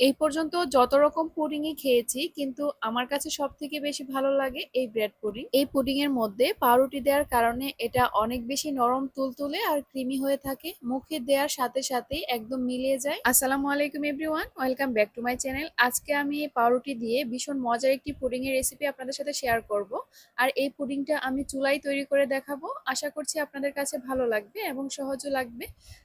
এই পর্যন্ত যত রকম পুডিংই খেয়েছি, কিন্তু আমার কাছে সব থেকে বেশি ভালো লাগে এই ব্রেড পুডিং এই পুডিং এর মধ্যে পাউরুটি দেওয়ার কারণে এটা অনেক বেশি নরম, তুলতুলে আর ক্রিমি হয়ে থাকে। মুখে দেওয়ার সাথে সাথে একদম মিলিয়ে যায়। আসসালামু আলাইকুম everyone welcome back to my channel আজকে আমি পাউরুটি দিয়ে ভীষণ মজার একটি পুডিং এর রেসিপি আপনাদের সাথে শেয়ার করব। আর এই পুডিংটা আমি চুলাই তৈরি করে দেখাবো। আশা করছি আপনাদের কাছে ভালো লাগবে এবং সহজও লাগবে।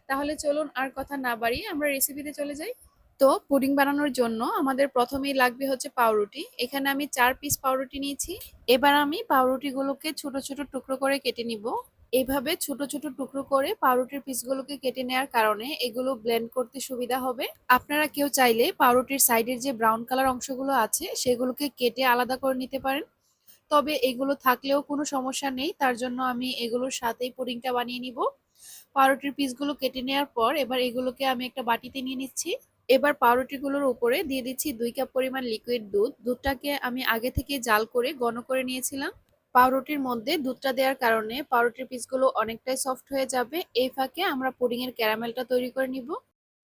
তাহলে চলুন আর কথা না বাড়িয়ে আমরা রেসিপিতে চলে যাই। তো পুডিং বানানোর জন্য আমাদের প্রথমেই লাগবে হচ্ছে পাউরুটি। এখানে আমি চার পিস পাউরুটি নিয়েছি। এবার আমি পাউরুটিগুলোকে ছোট ছোট টুকরো করে কেটে নিব। এইভাবে ছোট ছোট টুকরো করে পাউরুটির পিসগুলোকে কেটে নেওয়ার কারণে এগুলো ব্লেন্ড করতে সুবিধা হবে। আপনারা কেউ চাইলে পাউরুটির সাইডের যে ব্রাউন কালার অংশগুলো আছে, সেগুলোকে কেটে আলাদা করে নিতে পারেন। তবে এগুলো থাকলেও কোনো সমস্যা নেই, তার জন্য আমি এগুলোর সাথেই পুডিংটা বানিয়ে নিব। পাউরুটির পিসগুলো কেটে নেওয়ার পর এবার এগুলোকে আমি একটা বাটিতে নিয়ে নিচ্ছি। এবার পাউরুটিগুলোর উপরে দিয়ে দিচ্ছি দুই কাপ পরিমাণ লিকুইড দুধ। দুধটাকে আমি আগে থেকে জাল করে ঘন করে নিয়েছিলাম। পাউরুটির মধ্যে দুধটা দেওয়ার কারণে পাউরুটির পিসগুলো অনেকটাই সফট হয়ে যাবে। এই ফাঁকে আমরা পুডিং এর ক্যারামেলটা তৈরি করে নিব।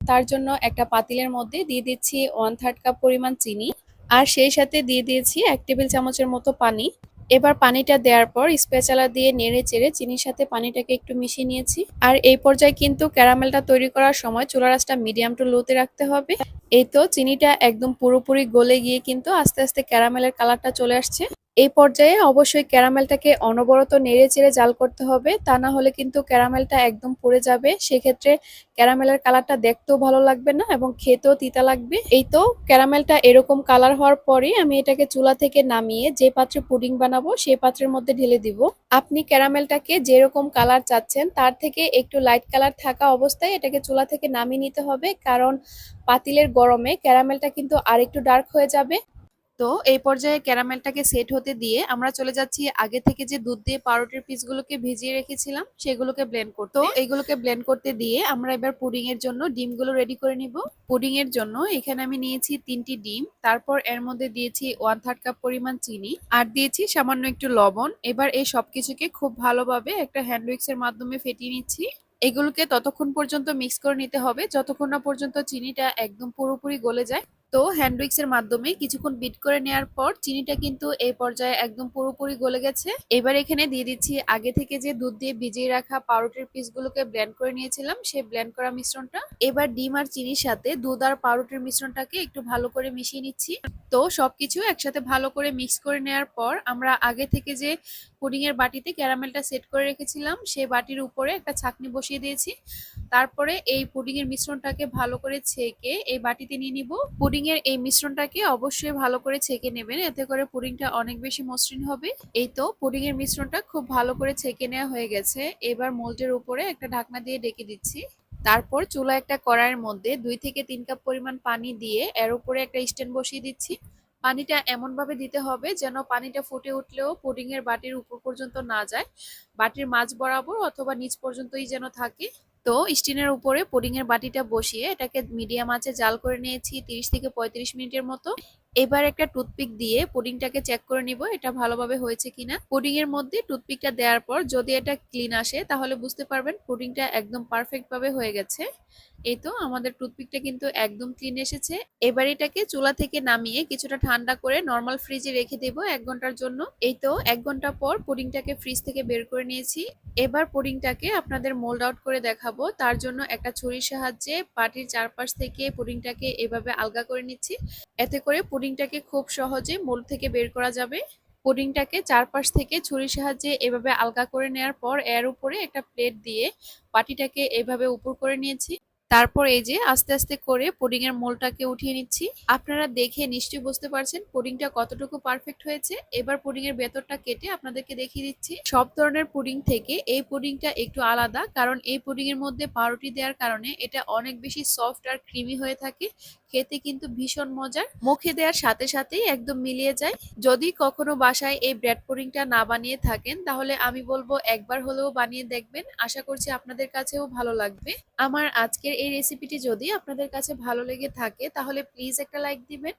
তার জন্য একটা পাতিলের মধ্যে দিয়ে দিচ্ছি ওয়ান থার্ড কাপ পরিমাণ চিনি। আর সেই সাথে দিয়ে দিয়েছি এক টেবিল চামচের মতো পানি। এবার পানিটা দেওয়ার পর স্পেচালা দিয়ে নেড়ে চেড়ে চিনির সাথে পানিটাকে একটু মিশিয়ে নিয়েছি। আর এই পর্যায়ে কিন্তু ক্যারামেলটা তৈরি করার সময় চুলা রাসটা মিডিয়াম টু লোতে রাখতে হবে। এই তো চিনিটা একদম পুরোপুরি গলে গিয়ে কিন্তু আস্তে আস্তে ক্যারামেলের কালারটা চলে আসছে। এই পর্যায়ে অবশ্যই ক্যারামেলটাকে অনবরত নেড়ে চেড়ে জাল করতে হবে। তা না হলে কিন্তু ক্যারামেলটা একদম পুড়ে যাবে। সেক্ষেত্রে ক্যারামেলের কালারটা দেখতেও ভালো লাগবে না এবং খেতেও তিতা লাগবে। এই তো ক্যারামেলটা এরকম কালার হওয়ার পরে আমি এটাকে চুলা থেকে নামিয়ে যে পাত্রে পুডিং বানাবো সেই পাত্রের মধ্যে ঢেলে দিব। আপনি ক্যারামেলটাকে যেরকম কালার চাচ্ছেন, তার থেকে একটু লাইট কালার থাকা অবস্থায় এটাকে চুলা থেকে নামিয়ে নিতে হবে। কারণ পাতিলের গরমে ক্যারামেলটা কিন্তু আরেকটু ডার্ক হয়ে যাবে। তো এই পর্যায়ে ক্যারামেলটাকে সেট হতে দিয়ে আমরা চলে যাচ্ছি আগে থেকে যে দুধ দিয়ে পাউরুটির পিসগুলোকে ভিজিয়ে রেখেছিলাম, সেগুলোকে ব্লেন্ড করতে। এইগুলোকে ব্লেন্ড করতে দিয়ে আমরা এবার পুডিং এর জন্য ডিমগুলো রেডি করে নিব। পুডিং এর জন্য এখানে আমি নিয়েছি তিনটি ডিম, তারপর এর মধ্যে দিয়েছি ওয়ান থার্ড কাপ পরিমাণ চিনি, আর দিয়েছি সামান্য একটু লবণ। এবার এই সবকিছুকে খুব ভালোভাবে একটা হ্যান্ড এর মাধ্যমে ফেটিয়ে নিচ্ছি। এগুলোকে ততক্ষণ পর্যন্ত মিক্স করে নিতে হবে। যতক্ষণ না পর্যন্ত চিনিটা একদম পুরোপুরি গলে যায় তো হ্যান্ড এর মাধ্যমে কিছুক্ষণ বিট করে নেওয়ার পর চিনিটা কিন্তু এই পর্যায়ে একদম পুরোপুরি গলে গেছে। এবার এখানে দিয়ে দিচ্ছি আগে থেকে যে দুধ দিয়ে ভিজিয়ে রাখা পাউরুটির পিসগুলোকে ব্লেন্ড করে নিয়েছিলাম, সেই ব্লেন্ড করা মিশ্রণটা। এবার ডিম আর চিনির সাথে দুধ আর পাউরুটির মিশ্রণটাকে একটু ভালো করে মিশিয়ে নিচ্ছি। তো সবকিছু একসাথে ভালো করে মিক্স করে নেওয়ার পর আমরা আগে থেকে যে পুডিং এর বাটিতে ক্যারামেলটা সেট করে রেখেছিলাম, সেই বাটির উপরে একটা ছাকনি বসিয়ে দিয়েছি। তারপরে এই পুডিং এর মিশ্রণটাকে ভালো করে ছেঁকে এই বাটিতে নিয়ে নিব। পুডিং এর এই মিশ্রণটাকে অবশ্যই ভালো করে ছেঁকে নেবেন। এতে করে পুডিংটা অনেক বেশি মসৃণ হবে। এই তো পুডিং এর মিশ্রণটা খুব ভালো করে ছেঁকে নেওয়া হয়ে গেছে। এবার মোল্ডের উপরে একটা ঢাকনা দিয়ে ডেকে দিচ্ছি। তারপর চুলা একটা কড়াইয়ের মধ্যে দুই থেকে তিন কাপ পরিমাণ পানি দিয়ে এর উপরে একটা স্ট্যান্ড বসিয়ে দিচ্ছি। পানিটা এমনভাবে দিতে হবে যেন পানিটা ফুটে উঠলেও পুডিং এর বাটির উপর পর্যন্ত না যায়। বাটির মাঝ বরাবর অথবা নিচ পর্যন্তই যেন থাকে। তো স্টিনের উপরে পুডিং এর বাটিটা বসিয়ে এটাকে মিডিয়াম আঁচে জাল করে নিয়েছি তিরিশ থেকে পঁয়ত্রিশ মিনিটের মতো। এবার একটা টুথপিক দিয়ে পুডিংটাকে চেক করে নিব, এটা ভালোভাবে হয়েছে কিনা। পুডিং এর মধ্যে টুথপিকটা দেওয়ার পর যদি এটা ক্লিন আসে, তাহলে বুঝতে পারবেন পুডিংটা একদম পারফেক্ট ভাবে হয়ে গেছে। এই তো আমাদের টুথপিকটা কিন্তু একদম ক্লিন এসেছে। এবার এটাকে চুলা থেকে নামিয়ে কিছুটা ঠান্ডা করে নর্মাল ফ্রিজে রেখে দেব এক ঘণ্টার জন্য। এই তো এক ঘণ্টা পর পুডিংটাকে ফ্রিজ থেকে বের করে নিয়েছি। এবার পুডিংটাকে আপনাদের মোল্ড আউট করে দেখাবো। তার জন্য একটা ছুরির সাহায্যে পাটির চারপাশ থেকে পুডিংটাকে এভাবে আলগা করে নিচ্ছি। এতে করে পুডিংটাকে খুব সহজে মোল্ড থেকে বের করা যাবে। পুডিংটাকে চারপাশ থেকে ছুরির সাহায্যে এভাবে আলগা করে নেওয়ার পর এর উপরে একটা প্লেট দিয়ে পাটিটাকে এভাবে উপর করে নিয়েছি। তারপর এই যে আস্তে আস্তে করে পুডিং এর মোলটাকে উঠিয়ে নিচ্ছি। আপনারা দেখে নিশ্চয়ই বুঝতে পারছেন পুডিংটা কতটুকু পারফেক্ট হয়েছে। এবার পুডিং এর ভেতরটা কেটে আপনাদেরকে দেখিয়ে দিচ্ছি। সব ধরনের পুডিং থেকে এই পুডিংটা একটু আলাদা, কারণ এই পুডিং এর মধ্যে পাউরুটি দেওয়ার কারণে এটা অনেক বেশি সফট আর ক্রিমি হয়ে থাকে। খেতে কিন্তু ভীষণ মজার। মুখে দেওয়ার সাথে সাথেই একদম মিলিয়ে যায়। যদি কখনো বাসায় এই ব্রেড পুডিংটা না বানিয়ে থাকেন, তাহলে আমি বলব একবার হলেও বানিয়ে দেখবেন। আশা করছি আপনাদের কাছেও ভালো লাগবে। আমার আজকের এই রেসিপিটি যদি আপনাদের কাছে ভালো লেগে থাকে, তাহলে প্লিজ একটা লাইক দিবেন।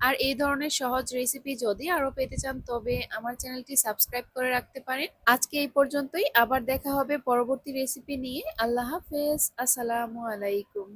আর এই ধরনের সহজ রেসিপি যদি আরও পেতে চান, তবে আমার চ্যানেলটি সাবস্ক্রাইব করে রাখতে পারেন। আজকে এই পর্যন্তই। আবার দেখা হবে পরবর্তী রেসিপি নিয়ে। আল্লাহ হাফেজ। আসসালামু আলাইকুম।